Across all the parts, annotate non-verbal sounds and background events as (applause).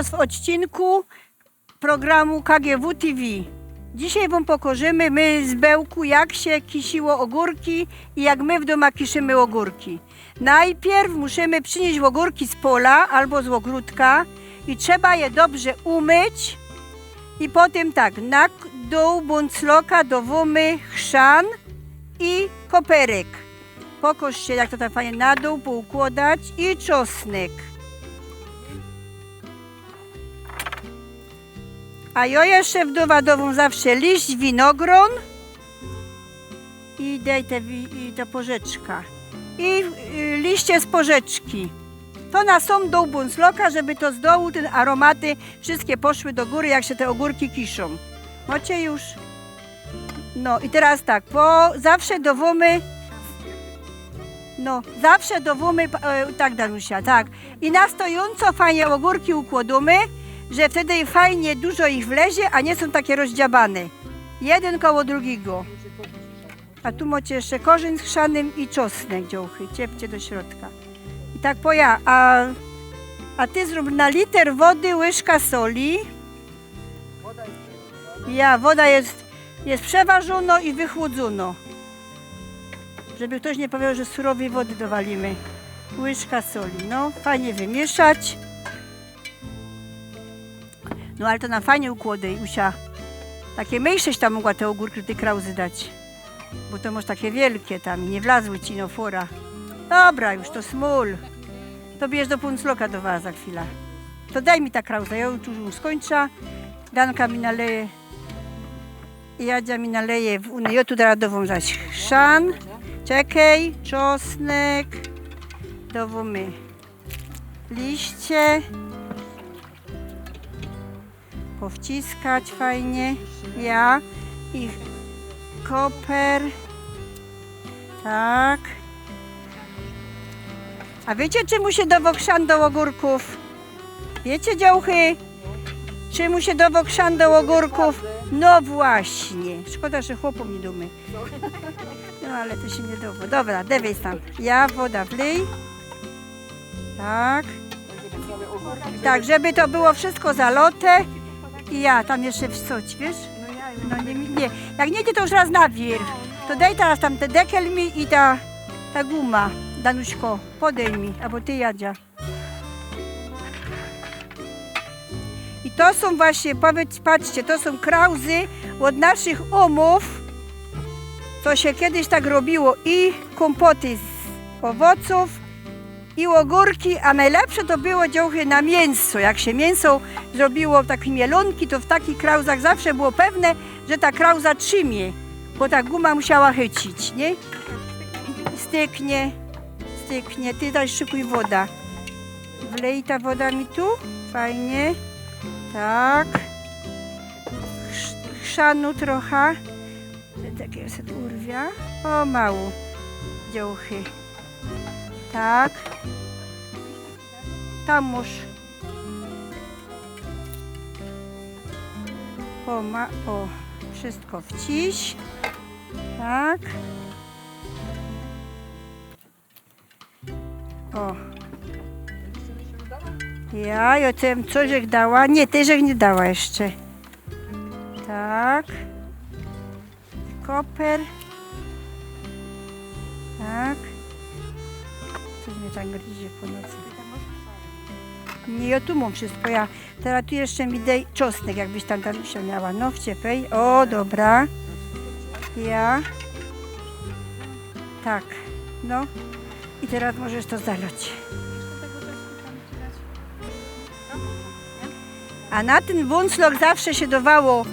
Was w odcinku programu KGW TV. Dzisiaj Wam pokorzymy my z Bełku, jak się kisiło ogórki i jak my w domu kiszymy ogórki. Najpierw musimy przynieść ogórki z pola albo z ogródka i trzeba je dobrze umyć i potem tak, na dół buncloka dowumy chrzan i koperek. Pokoż się, jak to tak fajnie na dół poukładać i czosnek. A ja jeszcze wdowadową zawsze liść winogron i daj te, i porzeczka. I y, liście z porzeczki. To na sam dół buncloka, żeby to z dołu te aromaty wszystkie poszły do góry, jak się te ogórki kiszą. Macie już? No i teraz tak, bo zawsze dowomy no, zawsze dowomy, e, tak Danusia, tak. I na stojąco fajnie ogórki układamy, że wtedy fajnie dużo ich wlezie, a nie są takie rozdziabane. Jeden koło drugiego. A tu macie jeszcze korzeń z chrzanym i czosnek działchy. Ciepcie do środka. I tak po ja, a, a ty zrób na liter wody łyżka soli. Ja, woda jest, jest przeważono i wychłodzono. Żeby ktoś nie powiedział, że surowej wody dowalimy. Łyżka soli, no fajnie wymieszać. No ale to na fajnie układy, Usia. Takie mniejsześ tam mogła te ogórki, te krauzy dać. Bo to masz takie wielkie tam i nie wlazły ci no fora. Dobra, już to smól. To bierz do puncloka do was za chwilę. To daj mi ta krauza, ja już już skończę. Danka mi naleje. Jadzia mi naleje w unię. Ja tu radową zaś chrzan. Czekaj, czosnek. Dowomy liście. Powciskać fajnie. Ja i koper. Tak. A wiecie czemu się chrzan do ogórków? Wiecie działchy? Czemu się chrzan do ogórków? No właśnie. Szkoda, że chłopom nie dumy. No ale to się nie dowo. Dobra, dewaj tam. Ja, woda wlej. Tak. Tak, żeby to było wszystko zalote. I ja tam jeszcze wsoć, wiesz? No nie, nie. Jak nie, to już raz nawiew. To daj teraz tam ten dekel mi i ta, ta guma. Danuśko, podej mi, albo ty Jadzia. I to są właśnie, powiedz, patrzcie, to są krauzy od naszych umów, co się kiedyś tak robiło i kompoty z owoców i ogórki, a najlepsze to było działchy na mięso. Jak się mięso zrobiło takie mielonki, to w takich krauzach zawsze było pewne, że ta krauza trzymie, bo ta guma musiała chycić, nie? Styknie, styknie. Ty daj szykuj woda. Wlej ta woda mi tu, fajnie. Tak. Chrz- Chrzanu trochę. Takie urwia. O, mało. Działchy. Tak. Tam musz. O, ma, o, wszystko wciś. Tak. O. Ja, ja tym coś dała. Nie, tyżek nie dała jeszcze. Tak. Koper. Tak. Mnie tak gryzie po nocy. Nie, ja tu mam wszystko. Ja teraz tu jeszcze mi daj czosnek, jakbyś tam tam się miała. No, wciepej. O, dobra. Ja. Tak. No. I teraz możesz to zalać. A na ten bunclok zawsze się dawało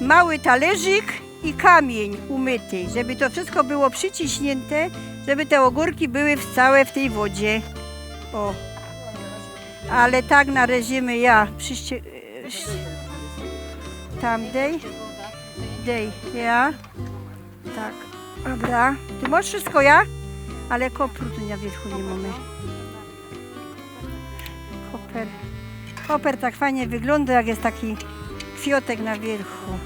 mały talerzyk i kamień umyty, żeby to wszystko było przyciśnięte, żeby te ogórki były w całe w tej wodzie. O. Ale tak narezimy ja. Przyście... Tam dej. Dej. Ja. Tak. Dobra. Ty masz wszystko ja? Ale kopru tu na wierzchu nie mamy. Koper. Koper tak fajnie wygląda, jak jest taki kwiotek na wierzchu.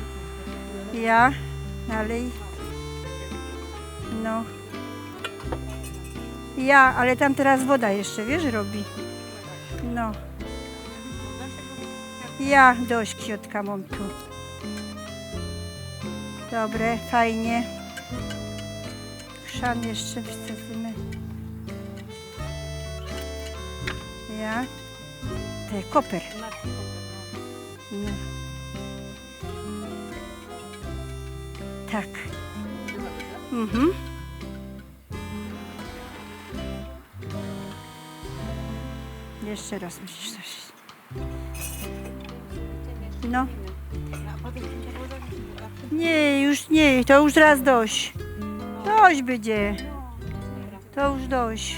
Ja. Dalej. No. Ja, ale tam teraz woda jeszcze, wiesz, robi. No. Ja dość kwiatka mam tu. Dobre, fajnie. Chrzan jeszcze wsadzimy. Ja. Te koper. No. Tak. Mhm. Jeszcze raz musisz coś. No. Nie, już nie, to już raz dość. Dość będzie. To już dość.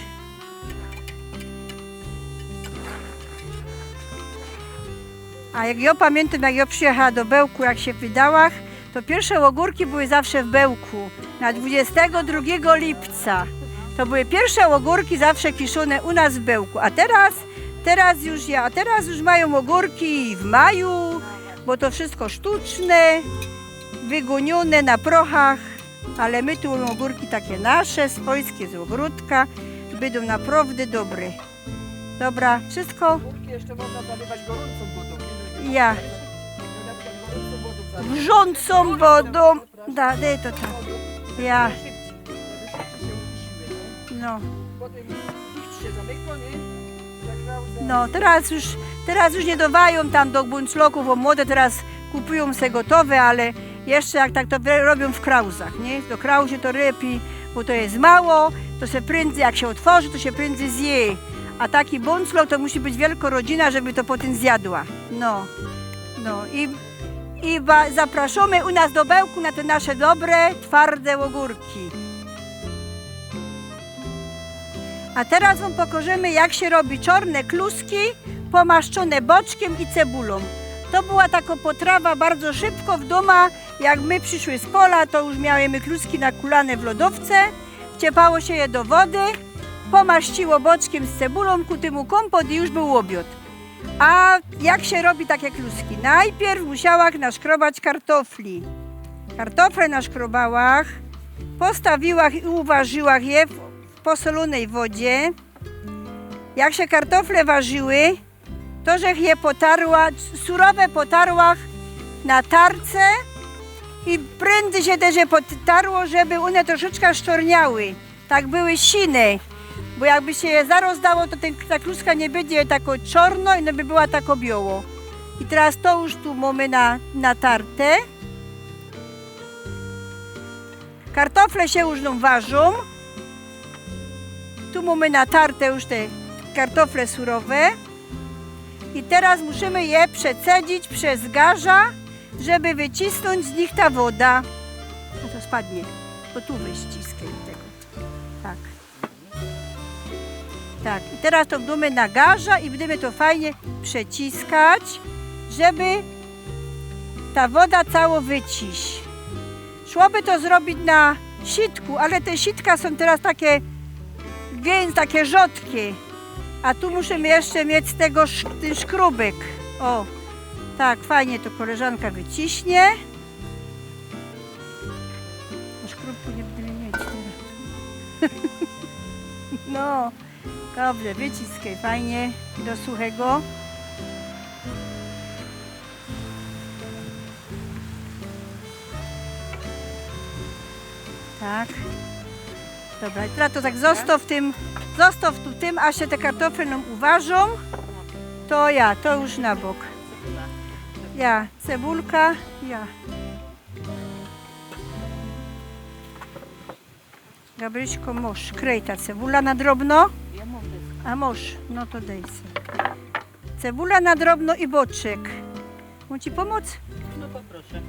A jak ja pamiętam, jak ja przyjechała do Bełku, jak się Wydałach, to pierwsze ogórki były zawsze w Bełku, na 22 lipca. To były pierwsze ogórki zawsze kiszone u nas w Bełku, a teraz, teraz już ja, teraz już mają ogórki w maju, bo to wszystko sztuczne, wygonione na prochach, ale my tu mamy ogórki takie nasze, swojskie z ogródka, będą naprawdę dobre. Dobra, wszystko Górki jeszcze można zalewać gorącą wodą. Ja. Wrzącą wodą. Da, daj to tak. Ja, no. Potem się zamyka, nie? No, teraz już, teraz już nie dowają tam do buncloków, bo młode teraz kupują se gotowe, ale jeszcze jak tak to robią w krauzach, nie? Do krauzie to lepiej, bo to jest mało, to się prędzej, jak się otworzy, to się prędzej zje. A taki bunclok to musi być wielka rodzina, żeby to potem zjadła. No, no i, i zapraszamy u nas do Bełku na te nasze dobre, twarde ogórki. A teraz Wam pokażemy, jak się robi czarne kluski pomaszczone boczkiem i cebulą. To była taka potrawa bardzo szybko w domu. Jak my przyszły z pola, to już miałymy kluski nakulane w lodowce. Wciepało się je do wody, pomaściło boczkiem z cebulą, ku temu kompot i już był obiad. A jak się robi takie kluski? Najpierw musiałach naszkrobać kartofli. Kartofle naszkrobałach, postawiłach i uważyłach je w posolonej wodzie. Jak się kartofle ważyły, to żech je potarła, surowe potarłach na tarce i prędzej się też je potarło, żeby one troszeczkę szczorniały. Tak były sine. Bo jakby się je zaraz dało, to ten, ta kluska nie będzie tako czarno i by była tako biało. I teraz to już tu mamy na, na tartę. Kartofle się już nam ważą. Tu mamy natarte już te kartofle surowe. I teraz musimy je przecedzić przez garza, żeby wycisnąć z nich ta woda. No to spadnie, bo tu wyściskaj tego. Tak. Tak, i teraz to wdamy na garza i będziemy to fajnie przeciskać, żeby ta woda cało wyciś. Szłoby to zrobić na sitku, ale te sitka są teraz takie gęs, takie rzodkie. A tu musimy jeszcze mieć tego ten szkrubek. O, tak, fajnie to koleżanka wyciśnie. No, Szkrubku nie będziemy mieć teraz. (laughs) No, dobrze, wyciskaj fajnie do suchego. Tak. Dobra, i teraz to tak zostaw tym, zostaw tu tym, aż się te kartofle nam uważą. To ja, to już na bok. Ja, cebulka, ja. Gabryśko, mąż, krej ta cebula na drobno. Mam. A mąż, no to sobie. Cebula na drobno i boczek. Mu ci pomóc? No poproszę.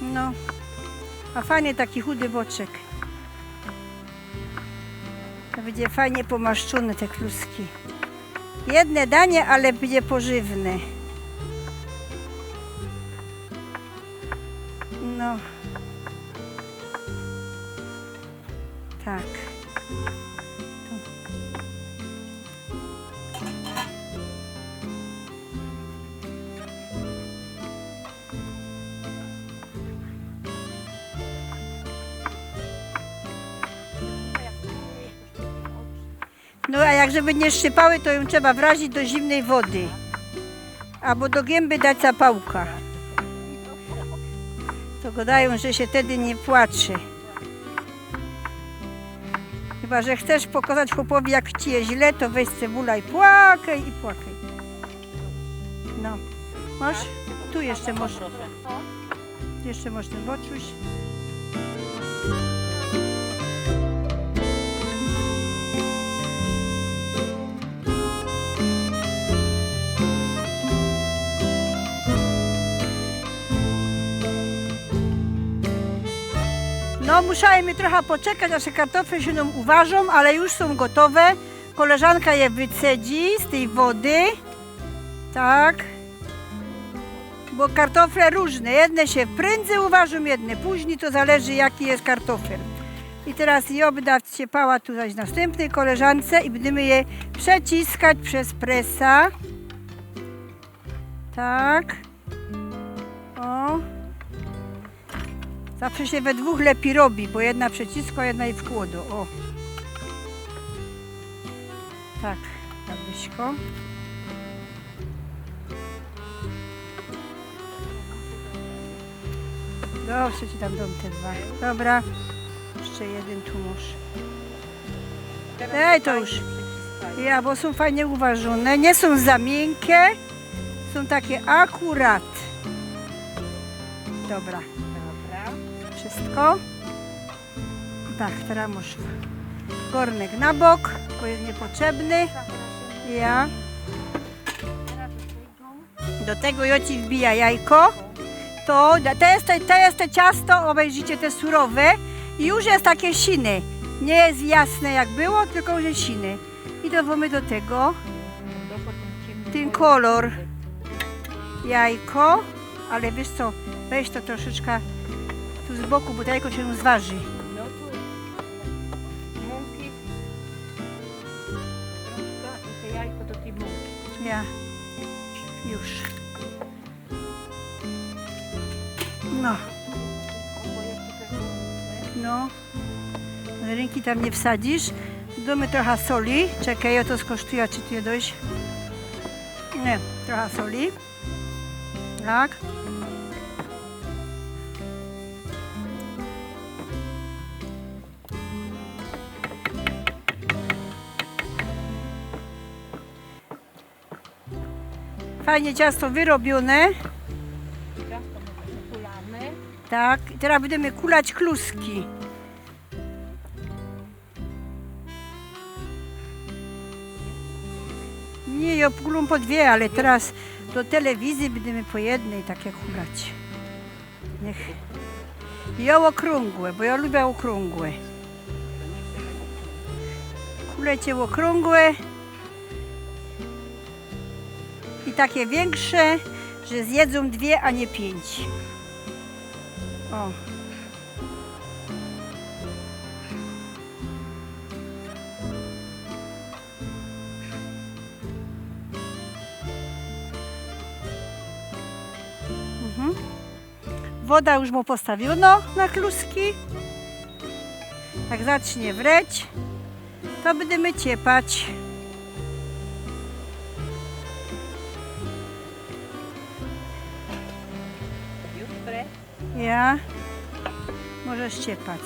No. A fajnie taki chudy boczek. To będzie fajnie pomaszczone te kluski. Jedne danie, ale będzie pożywne. Jak żeby nie szczypały, to ją trzeba wrazić do zimnej wody. Albo do gęby dać zapałka. To gadają, że się wtedy nie płacze. Chyba, że chcesz pokazać chłopowi, jak ci jest źle, to weź cebula i płakaj i płakaj. No. Masz? Tu jeszcze masz. Jeszcze masz ten boczuś. No, musiałem trochę poczekać, te kartofle się nam uważą, ale już są gotowe. Koleżanka je wycedzi z tej wody. Tak. Bo kartofle różne. Jedne się prędzej uważą, jedne później. To zależy, jaki jest kartofel. I teraz je obda ciepała tutaj następnej koleżance i będziemy je przeciskać przez presa. Tak. O. Zawsze się we dwóch lepiej robi, bo jedna przeciska, jedna i w kłodu. O. Tak, Gabryśko. Dobrze ci tam dom te dwa. Dobra. Jeszcze jeden tu. Ej, to już. Ja, bo są fajnie uważone. Nie są za miękkie. Są takie akurat. Dobra. Wszystko. Tak, teraz muszę. Gornek na bok, bo jest niepotrzebny. Ja. Do tego Joci wbija jajko. To, to, jest, te- to jest te ciasto, obejrzycie te surowe. I już jest takie siny. Nie jest jasne jak było, tylko już jest siny. I dowamy do tego ten kolor. Jajko. Ale wiesz co, weź to troszeczkę z boku, bo to jajko się zważy. No tu mąki. Troszkę i te jajko do tej mąki. Ja. Już. No, no. Ręki tam nie wsadzisz. Damy trochę soli. Czekaj, ja to skosztuję, czy ty je dość. Nie, trochę soli. Tak. Fajnie ciasto wyrobione. Tak, i teraz będziemy kulać kluski. Nie, ja kulą po dwie, ale teraz do telewizji będziemy po jednej takie kulać. Niech. Ja okrągłe, bo ja lubię okrągłe. Kulecie okrągłe. Takie większe, że zjedzą dwie, a nie pięć. O. Mhm. Woda już mu postawiono na kluski. Jak zacznie wreć, to będziemy ciepać. Ja. Możesz ciepać.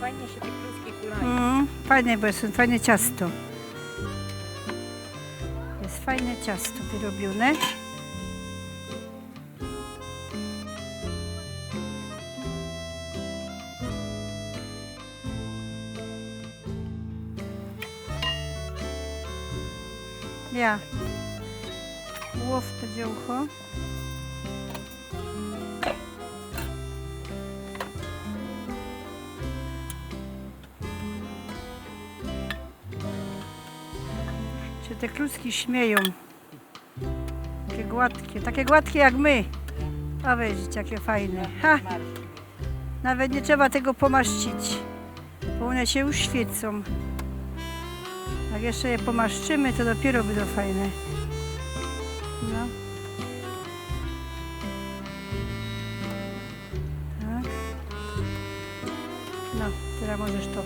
Fajnie się te kluski kulają. Mm, fajne, bo jest fajne ciasto. Jest fajne ciasto wyrobione. Ja. Łow to dziełko. się te kluski śmieją. Takie gładkie, takie gładkie jak my. A widzicie, jakie fajne. Ha, nawet nie trzeba tego pomaszcić, bo one się już świecą. Jak jeszcze je pomaszczymy, to dopiero będą fajne. No. Tak. No. Teraz możesz to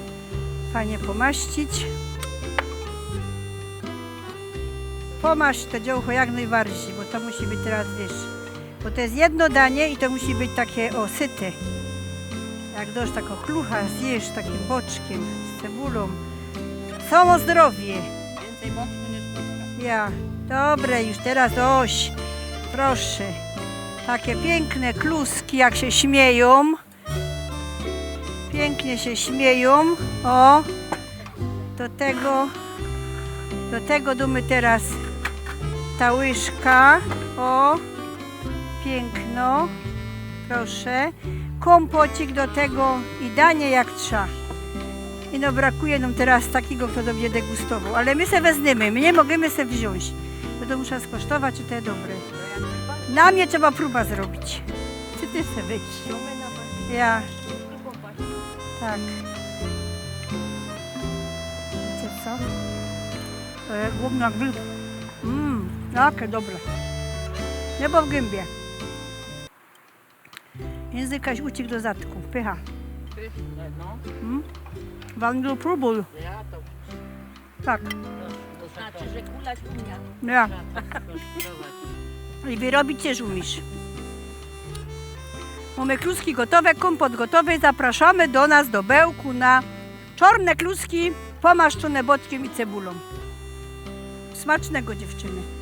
fajnie pomaścić. Pomasz to działko jak najbardziej, bo to musi być teraz, wiesz, bo to jest jedno danie i to musi być takie o, syte. Jak dość taką klucha zjesz takim boczkiem z cebulą. Samo zdrowie. Więcej boczku niż kubka. Ja. Dobre, już teraz oś. Proszę. Takie piękne kluski, jak się śmieją. Pięknie się śmieją. O. Do tego, do tego dumy teraz ta łyżka. O. Piękno. Proszę. Kompocik do tego i danie jak trzeba. I no brakuje nam teraz takiego, kto to będzie degustował. Ale my se wezmiemy, my nie możemy se wziąć. To muszę skosztować, czy to jest dobre. Na mnie trzeba próba zrobić. Czy ty se wyjść? Ja, tak. Wiecie co? E, Głównie jak wilk. Mmm, jakie dobre. Niebo w gębie. Język aż uciekł do zatku. Pycha. No. Mm? Wam próbuj. Ja to Tak, znaczy, że kulać umia. ja. I wyrobić też umiesz. Mamy kluski gotowe, kompot gotowy. Zapraszamy do nas do Bełku na czarne kluski pomaszczone botkiem i cebulą. Smacznego dziewczyny.